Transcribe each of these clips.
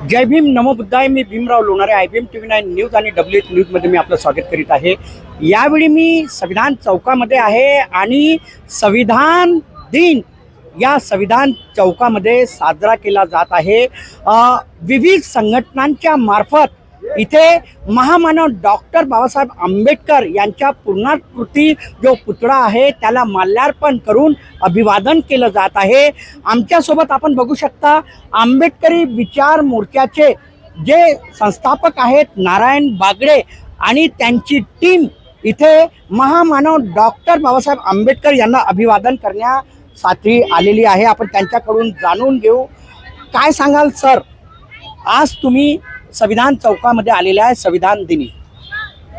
जय भीम नमो बुद्धाय मी Bhimrao Lonare I B M T V nine news आणि डब्ल्यू एच न्यूजमध्ये मी आपलं स्वागत करीत आहे. यावेळी मी संविधान चौकामध्ये आहे आणि संविधान दिन या संविधान चौकामध्ये साजरा केला जात आहे. विविध संघटनांच्या मार्फत इथे महामानव डॉक्टर बाबासाहेब आंबेडकर यांच्या पूर्णाकृती जो पुतळा आहे त्याला माल्यार्पण करून अभिवादन केलं जात आहे. आमच्यासोबत आपण बघू शकता आंबेडकरी विचार मोर्चाचे जे संस्थापक आहेत नारायण बागडे आणि त्यांची टीम इथे महामानव डॉक्टर बाबासाहेब आंबेडकर यांना अभिवादन करण्यासाठी आलेली आहे. आपण त्यांच्याकडून जाणून घेऊ. काय सांगाल सर? आज तुम्ही संविधान चौकामध्ये आलेले आहे संविधान दिनी.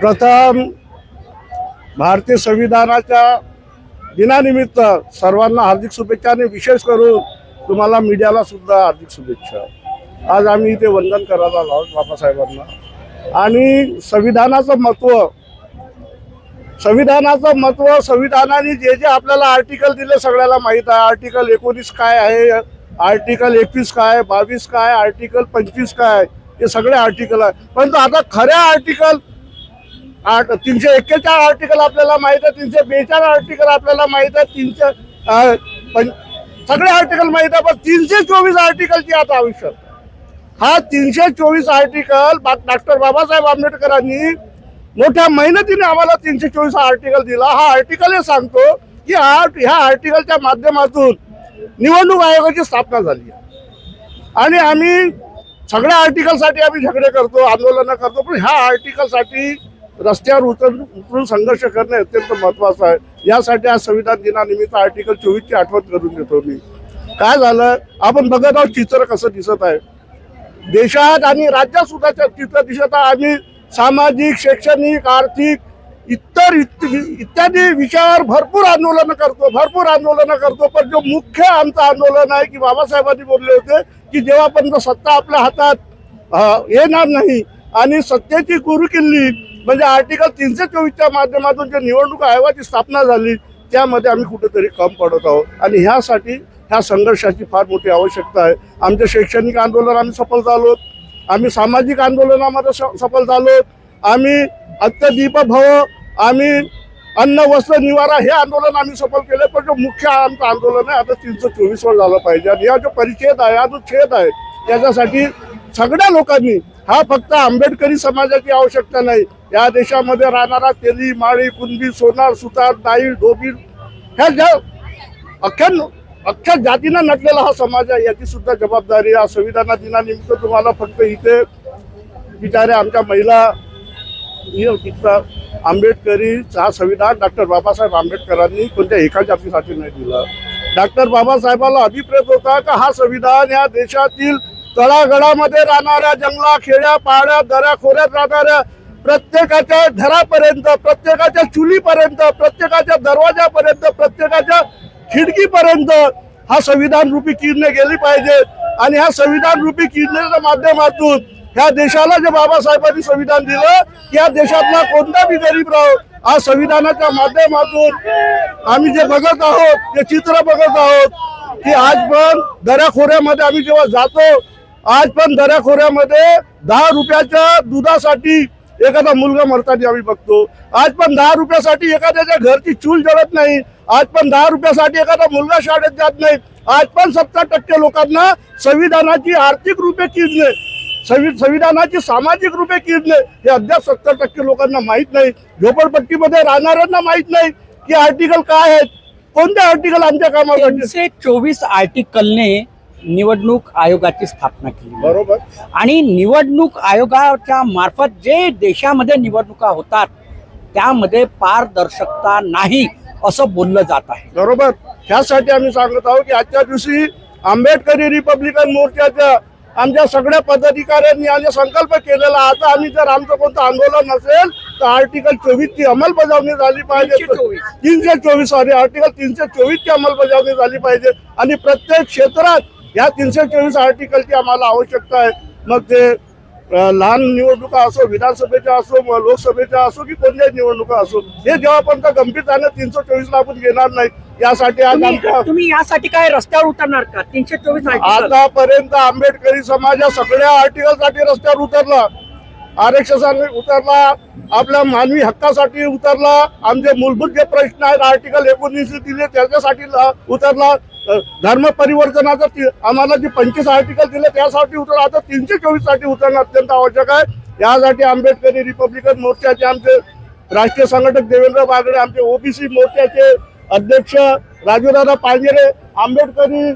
प्रथम भारतीय संविधानाच्या दिनानिमित्त सर्वांना हार्दिक शुभेच्छा आणि विशेष करून तुम्हाला मीडियाला सुद्धा हार्दिक शुभेच्छा. आज आम्ही इथे वंदन करायला आलो बाबासाहेबांना. आणि संविधानाचं महत्त्व संविधानाचं महत्त्व संविधानाने जे जे आपल्याला आर्टिकल दिले सगळ्याला माहीत आहे. आर्टिकल एकोणीस काय आहे? आर्टिकल एकवीस काय? बावीस काय? आर्टिकल पंचवीस काय? हे सगळे आर्टिकल आहे. परंतु आता खऱ्या आर्टिकल आठ तीनशे एक्केचाळीस आर्टिकल आपल्याला माहीत आहे तीनशे बेचाळीस आर्टिकल आपल्याला माहीत आहे तीनशे पण सगळे आर्टिकल माहीत आहे पण तीनशे चोवीस आर्टिकलची आता आवश्यक. हा तीनशे चोवीस आर्टिकल डॉक्टर बाबासाहेब आंबेडकरांनी मोठ्या मेहनतीने आम्हाला तीनशे चोवीस आर्टिकल दिला. हा आर्टिकल हे सांगतो की हा ह्या आर्टिकलच्या माध्यमातून निवडणूक आयोगाची स्थापना झाली आहे. आणि आम्ही सगळ्या आर्टिकलसाठी आम्ही झगडे करतो आंदोलनं करतो पण ह्या आर्टिकलसाठी रस्त्यावर उतरून उतरून संघर्ष करणे अत्यंत महत्वाचं आहे. यासाठी आज संविधान दिनानिमित्त आर्टिकल चोवीसची आठवण करून देतो मी. काय झालं? आपण बघत आहोत चित्र कसं दिसत आहे. देशात आणि राज्यात सुद्धा चित्र दिसत आहे. आम्ही सामाजिक शैक्षणिक आर्थिक इतर इत्यादी विषयावर भरपूर आंदोलनं करतो भरपूर आंदोलनं करतो. पण जो मुख्य आमचं आंदोलन आहे की बाबासाहेबांनी बोलले होते की जेव्हापर्यंत सत्ता आपल्या हातात येणार नाही. आणि सत्तेची गुरुकिल्ली म्हणजे आर्टिकल तीनशे चोवीसच्या माध्यमातून जे निवडणूक आयोगाची स्थापना झाली त्यामध्ये आम्ही कुठेतरी कम पडत आहोत. आणि ह्यासाठी ह्या संघर्षाची फार मोठी आवश्यकता आहे. आमचे शैक्षणिक आंदोलन आम्ही सफल झालो आम्ही सामाजिक आंदोलनामध्ये स- सफल झालो आम्ही अत्यदीप भव आम्ही अन्न वस्त्र निवारा हे आंदोलन आम्ही सफल केले पण जो मुख्य आमचं आंदोलन आहे आता तीनशे चोवीस वर झालं पाहिजे. आणि हा जो परिच्छेद आहे हा जो छेद आहे त्याच्यासाठी सगळ्या लोकांनी हा फक्त आंबेडकरी समाजाची आवश्यकता नाही. या देशामध्ये राहणारा तेली माळी कुणबी सोनार सुतार दाई धोबी ह्या ज्या अख्ख्या अख्ख्या जातीनं नटलेला हा समाज आहे याची सुद्धा जबाबदारी या संविधान दिनानिमित्त तुम्हाला फक्त इथे बिचारे आमच्या महिला आंबेडकरीचा हा संविधान डॉक्टर बाबासाहेब आंबेडकरांनी कोणत्या एका जातीसाठी नाही दिला. डॉक्टर बाबासाहेबाला अभिप्रेत होता का हा संविधान या देशातील तळागडामध्ये राहणाऱ्या जंगला खेड्या पाड्या दऱ्या खोऱ्यात राहणाऱ्या प्रत्येकाच्या घरापर्यंत प्रत्येकाच्या चुलीपर्यंत प्रत्येकाच्या दरवाजापर्यंत प्रत्येकाच्या खिडकीपर्यंत हा संविधान रूपी किरणे गेली पाहिजेत. आणि ह्या संविधान रूपी किरणेच्या माध्यमातून ह्या देशाला जे बाबासाहेबांनी संविधान दिलं या देशातला कोणता बी गरीब राहो आज संविधानाच्या माध्यमातून आम्ही जे बघत आहोत जे चित्र बघत आहोत की आज पण दऱ्याखोऱ्यामध्ये आम्ही जेव्हा जातो आज पण दऱ्याखोऱ्यामध्ये दहा रुपयाच्या दुधासाठी एखादा मुलगा मरताना आम्ही बघतो. आज पण दहा रुपयासाठी एखाद्याच्या घरची चूल जळत नाही. आज पण दहा रुपयासाठी एखादा मुलगा शाळेत जात नाही. आज पण सत्तर टक्के लोकांना संविधानाची आर्थिक रूपे चीज नाही संवि संविधानाची सामाजिक रूपे किरणे हे अद्याप सत्तर टक्के लोकांना माहीत नाही. झोपडपट्टीमध्ये राहणाऱ्यांना माहीत नाही की आर्टिकल काय आहेत. कोणते आर्टिकल आमच्या तीनशे चोवीस आर्टिकलने निवडणूक आयोगाची स्थापना केली. बरोबर. आणि निवडणूक आयोगाच्या मार्फत जे देशामध्ये निवडणुका होतात त्यामध्ये पारदर्शकता नाही असं बोललं जात आहे. बरोबर. ह्यासाठी आम्ही सांगत आहोत की आजच्या दिवशी आंबेडकरी रिपब्लिकन मोर्चाच्या आमच्या सगळ्या पदाधिकाऱ्यांनी आणि संकल्प केलेला. आता आम्ही जर आमचं कोणतं आंदोलन नसेल तर आर्टिकल चोवीस ची अंमलबजावणी झाली पाहिजे. 324. तीनशे चोवीस सॉरी आर्टिकल तीनशे चोवीस ची अंमलबजावणी झाली पाहिजे. आणि प्रत्येक क्षेत्रात या तीनशे चोवीस आर्टिकलची आम्हाला आवश्यकता आहे. मग ते लहान निवडणुका असो विधानसभेच्या असो लोकसभेच्या असो की कोणत्याही निवडणुका असो हे जेव्हापर्यंत गंभीरतानं तीनशे चोवीसला आपण घेणार नाही यासाठी आज तुम्ही आमच्या तुम्ही यासाठी काय रस्त्यावर उतरणार का? तीनशे चोवीस आतापर्यंत आंबेडकरी समाज या सगळ्या आर्टिकलसाठी रस्त्यावर उतरला. आरक्षणासाठी उतरला. आपल्या मानवी हक्कासाठी उतरला. आमचे मूलभूत जे प्रश्न आहेत आर्टिकल एकोणीस दिले त्याच्यासाठी ल- उतरला. अ, धर्म परिवर्तनाचा ती- आम्हाला जे पंचवीस आर्टिकल दिले त्यासाठी उतरला. आता तीनशे चोवीससाठी उतरणं अत्यंत आवश्यक आहे. यासाठी आंबेडकरी रिपब्लिकन मोर्चाचे आमचे राष्ट्रीय संघटक देवेंद्र बागडे आमचे ओबीसी मोर्चाचे अध्यक्ष राजूदादा पांजरे आंबेडकरी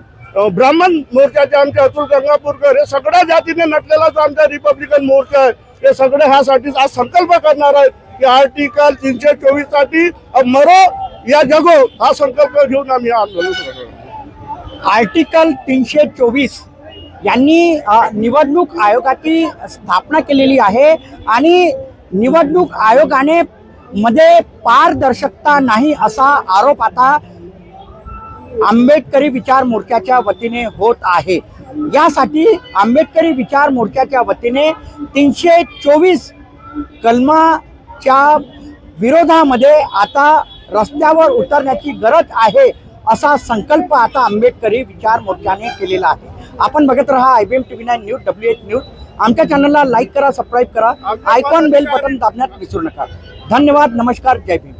ब्राह्मण मोर्चाचे आमचे अतुल गंगापूरकर हे सगळ्या जातीने नटलेला जो आमचा रिपब्लिकन मोर्चा आहे हे सगळे ह्यासाठी आज संकल्प करणार आहेत की आर्टिकल तीनशे चोवीससाठी मरो या जगो हा संकल्प घेऊन आम्ही आंदोलन आर्टिकल तीनशे चोवीस यांनी निवडणूक आयोगाची स्थापना केलेली आहे आणि निवडणूक आयोगाने मध्ये पारदर्शकता नाही असा आरोप आता आंबेडकरी विचार मोर्चाच्या वतीने होत आहे. यासाठी आंबेडकरी विचार मोर्चाच्या वतीने तीनशे चोवीस कलमाच्या विरोधामध्ये आता रस्त्यावर उतरण्याची गरज आहे असा संकल्प आता आंबेडकरी विचार मोर्चाने केलेला आहे. आपण बघत राहा I B M T V nine news W H news. आमच्या चॅनलला लाईक करा सबस्क्राईब करा. आयकॉन बेल बटन दाबण्यात विसरू नका. धन्यवाद नमस्कार जय भीम.